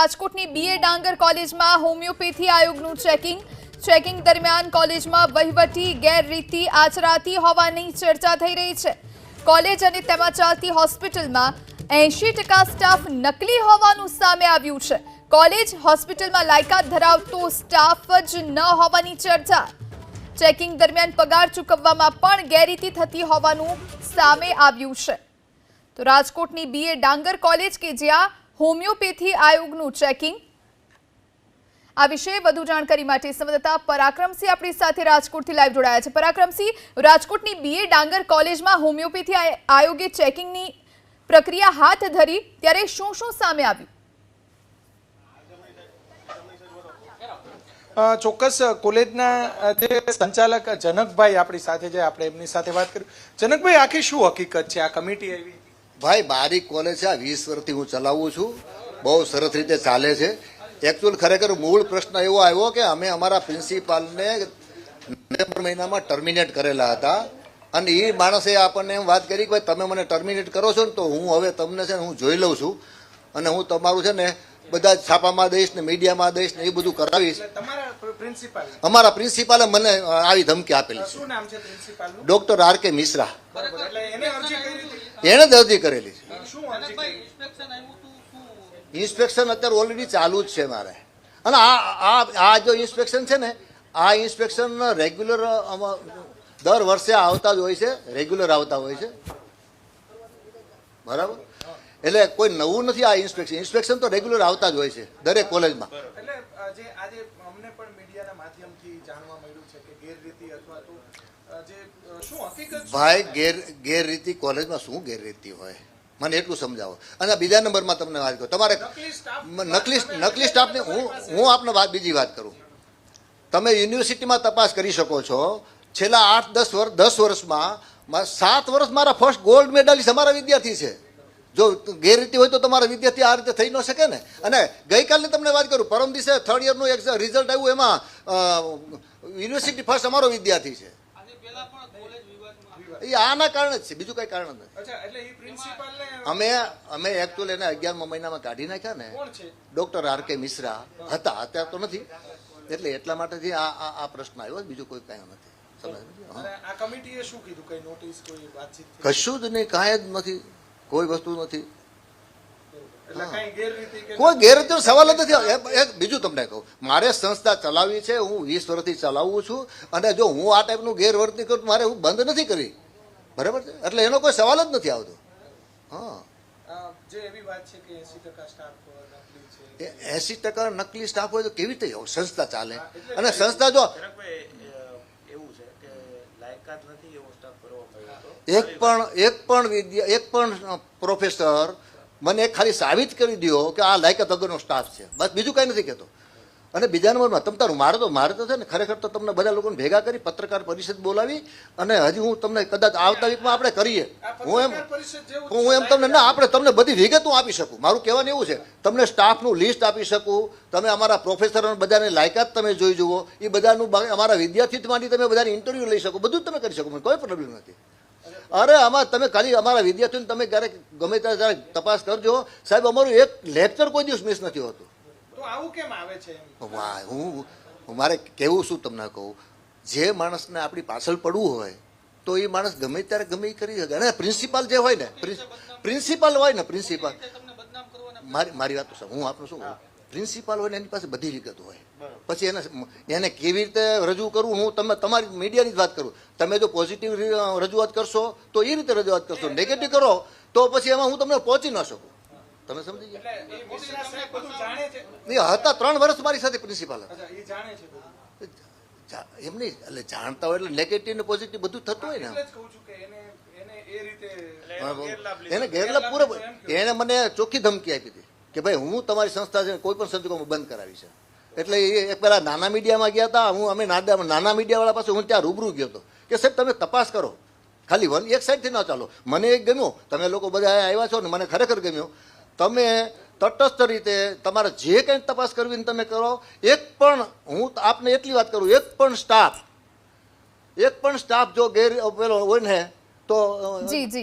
રાજકોટની બીએ ડાંગર કોલેજમાં હોમિયોપેથી આયોગનું ચેકિંગ. ચેકિંગ દરમિયાન કોલેજમાં વહીવટી, ગેરરીતિ, આચરાતી હોવાની ચર્ચા થઈ રહી છે. કોલેજ અને તેમાં ચાલતી હોસ્પિટલમાં એંશી ટકા સ્ટાફ નકલી હોવાનું સામે આવ્યું છે. કોલેજ હોસ્પિટલમાં લાયકાત ધરાવતો સ્ટાફ જ ન હોવાની ચર્ચા. ચેકિંગ દરમિયાન પગાર ચૂકવવામાં પણ ગેરરીતિ થતી હોવાનું સામે આવ્યું છે. તો રાજકોટની બીએ ડાંગર કોલેજ કે જ્યાં હોમિયોપેથી આયોગનું ચેકિંગ. આ વિશે વધુ જાણકારી માટે સંવાદદાતા પરાક્રમસિંહ આપણી સાથે રાજકોટથી લાઈવ જોડાયા છે. પરાક્રમસિંહ, રાજકોટની બીએ ડાંગર કોલેજમાં હોમિયોપેથી આયોગે ચેકિંગની પ્રક્રિયા હાથ ધરી, ત્યારે શું શું સામે આવ્યું? ચોક્કસ કોલેજના જે સંચાલક જનકભાઈ આપણી સાથે જે આપણે એમની સાથે વાત કરી. જનકભાઈ, આખી શું હકીકત છે? આ કમિટી આવી ભાઈ મારી કોલેજ છે? આ વીસ વર્ષથી હું ચલાવું છું. બહુ સરસ રીતે ચાલે છે. એકચ્યુઅલ ખરેખર મૂળ પ્રશ્ન એવો આવ્યો કે અમે અમારા પ્રિન્સિપાલને નવેમ્બર મહિનામાં ટર્મિનેટ કરેલા હતા. અને એ માણસે આપણને એમ વાત કરી કે ભાઈ તમે મને ટર્મિનેટ કરો છો ને તો હું હવે તમને છે ને હું જોઈ લઉં છું. અને હું તમારું છે ને બધા છાપામાં દઈશ ને મીડિયામાં દઈશ ને એ બધું કરાવીશ. અમારા પ્રિન્સિપાલે મને આવી ધમકી આપેલી છે. Doctor R K Mishra. એને જ અરજી કરેલી છે. ઇન્સ્પેક્શન અત્યારે ઓલરેડી ચાલુ જ છે મારે. અને આ આ આ જો ઇન્સ્પેક્શન છે ને આ ઇન્સ્પેક્શન રેગ્યુલર દર વર્ષે આવતા જ હોય છે રેગ્યુલર આવતા હોય છે. બરાબર? એટલે કોઈ નવું નથી આ ઇન્સ્પેક્શન. ઇન્સ્પેક્શન તો રેગ્યુલર આવતા જ હોય છે દરેક કોલેજમાં. જે આજે અમને પણ મીડિયાના માધ્યમથી જાણવા મળ્યું છે કે ગેરરીતિ અથવા તો જે શું હકીકત ભાઈ ગેર ગેરરીતિ કોલેજમાં શું ગેરરીતિ હોય? મને એટલું સમજાવો. અને બીજા નંબરમાં તમને વાત કરું. તમારે નકલી નકલી સ્ટાફની હું હું આપને વાત બીજી વાત કરું. તમે યુનિવર્સિટીમાં તપાસ કરી શકો છો. છેલ્લા આઠ દસ વર્ષ દસ વર્ષમાં સાત વર્ષ મારા ફર્સ્ટ ગોલ્ડ મેડલ અમારા વિદ્યાર્થી છે. જો ગેરરીતિ હોય તો તમારા વિદ્યાર્થી આ રીતે થઈ ન શકે ને. અને ગઈકાલની તમને વાત કરું પરમ દિવસે થર્ડ યરનું એક રિઝલ્ટ આવ્યું એમાં યુનિવર્સિટી ફર્સ્ટ અમારો વિદ્યાર્થી છે. એ આના કારણે જ છે બીજું કઈ કારણ નથી. અચ્છા એટલે એ પ્રિન્સિપાલને અમે અમે એકચ્યુઅલ એને અગિયારમા મહિનામાં કાઢી નાખ્યા ને. કોણ ડોક્ટર આર કે મિશ્રા હતા અત્યારે તો નથી. એટલે એટલા માટેથી આ આ આ પ્રશ્ન આવ્યો બીજું કોઈ કાંઈ નથી. સમજાયું? હા. અને આ કમિટીએ શું કીધું? કઈ નોટિસ કોઈ વાતચીત થઈ? કશું જ નહીં કાંઈ જ નથી. કોઈ વસ્તુ નથી. એટલે કઈ ગેરરીતિ કોઈ ગેરરીતિનો સવાલ જ નથી. બીજું તમને કહું. મારે સંસ્થા ચલાવવી છે હું વીસ વર્ષથી ચલાવું છું અને જો હું આ ટાઈપનું ગેરવર્તી કરું મારે હું બંધ નથી કરી બરાબર છે? એટલે એનો કોઈ સવાલ જ નથી આવતો. હા. એસી ટકા નકલી સ્ટાફ હોય તો કેવી રીતે સંસ્થા ચાલે? અને સંસ્થા જો જનકભાઈ, અ, એવું છે કે લાયકાત નથી એવો સ્ટાફ ભરવામાં આવ્યો હતો એક પણ એક પણ વિદ્યા, એક પણ પ્રોફેસર મને ખાલી સાબિત કરી દ્યો કે આ લાયકાત અગરનો સ્ટાફ છે. બસ બીજું કાંઈ નથી કહેતો. અને બીજા નંબરમાં તમે તારું મારે તો મારે તો છે ને ખરેખર તો તમને બધા લોકોને ભેગા કરી પત્રકાર પરિષદ બોલાવી અને હજી હું તમને કદાચ આવતા વીકમાં આપણે કરીએ. હું એમ હું એમ તમને ના. આપણે તમને બધી વિગત હું આપી શકું. મારું કહેવાનું એવું છે તમને સ્ટાફનું લિસ્ટ આપી શકું. તમે અમારા પ્રોફેસર બધાને લાયકાત તમે જોઈ જુઓ. એ બધાનું અમારા વિદ્યાર્થી માંથી તમે બધાની ઇન્ટરવ્યૂ લઈ શકો. બધું તમે કરી શકો મને કોઈ પ્રોબ્લેમ નથી. અરે આમાં તમે ખાલી અમારા વિદ્યાર્થીઓને તમે ક્યારેક ગમે ત્યારે તપાસ કરજો. સાહેબ અમારું એક લેક્ચર કોઈ દિવસ મિસ નથી હોતું. તો આવું કેમ આવે છે વાહ હું મારે કેવું શું તમને કહું? જે માણસને આપણી પાછળ પડવું હોય તો એ માણસ ગમે ત્યારે ગમે કરી શકે. અને પ્રિન્સિપાલ જે હોય ને પ્રિન્સિપાલ હોય ને પ્રિન્સિપાલ મારી મારી વાત તો હું આપનું શું પ્રિન્સિપાલ હોય ને એની પાસે બધી વિગતો હોય. પછી એને એને કેવી રીતે રજૂ કરવું? હું તમે તમારી મીડિયાની જ વાત કરું. તમે જો પોઝિટિવ રજૂઆત કરશો તો એ રીતે રજૂઆત કરશો. નેગેટિવ કરો તો પછી એમાં હું તમને પહોંચી ન શકું. તમે સમજી ગયા? એટલે એ મિશ્રા સાહેબ બધું જાણે છે. એ હતા ત્રણ વર્ષ મારી સાથે પ્રિન્સિપાલ હતા. અચ્છા એ જાણે છે બધું. જા- એમ નહીં એટલે જાણતા હોય એટલે નેગેટિવ ને પોઝિટિવ બધું થતું હોય ને એટલે જ કહું છું કે એને એને એ ગેરલાભ પૂરો એને મને ચોખ્ખી ધમકી આપી હતી કે ભાઈ હું તમારી સંસ્થા છે કોઈ પણ સંજોગોમાં બંધ કરાવી છે. એટલે એ એક પેલા નાના મીડિયામાં ગયા હતા હું અમે નાના નાના મીડિયાવાળા પાસે હું ત્યાં રૂબરૂ ગયો હતો. કે સાહેબ તમે તપાસ કરો. ખાલી વન એક સાઈડથી ના ચાલો. મને એક ગમ્યો. તમે લોકો બધા આવ્યા છો ને મને ખરેખર ગમ્યો. તમે તટસ્થ રીતે તમારે જે કંઈ તપાસ કરવી તમે કરો, એક પણ હું આપને એટલી વાત કરું, એક પણ સ્ટાફ એક પણ સ્ટાફ જો ગેર પેલો હોય ને, તો જી જી.